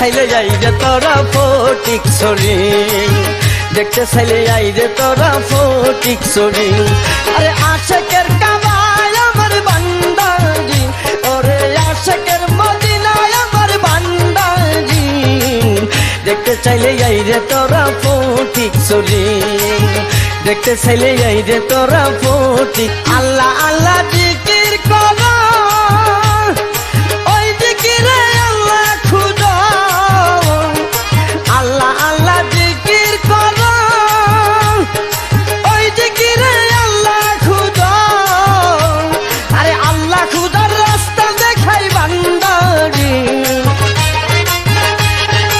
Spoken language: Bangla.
চাইলে যাই যে তোরা ফটিক সরি দেখতে চাইলে যাই রে তোরা ফটিক সরি আরে আশেকের কাবায় আমার বান্দাজি, ওরে আশেকের মদিনায় আমার বান্দাজি। দেখতে চাইলে যাই রে তোরা ফটিক সরি দেখতে চাইলে যাই রে তোরা ফটিক। আল্লাহ আল্লাহ জি।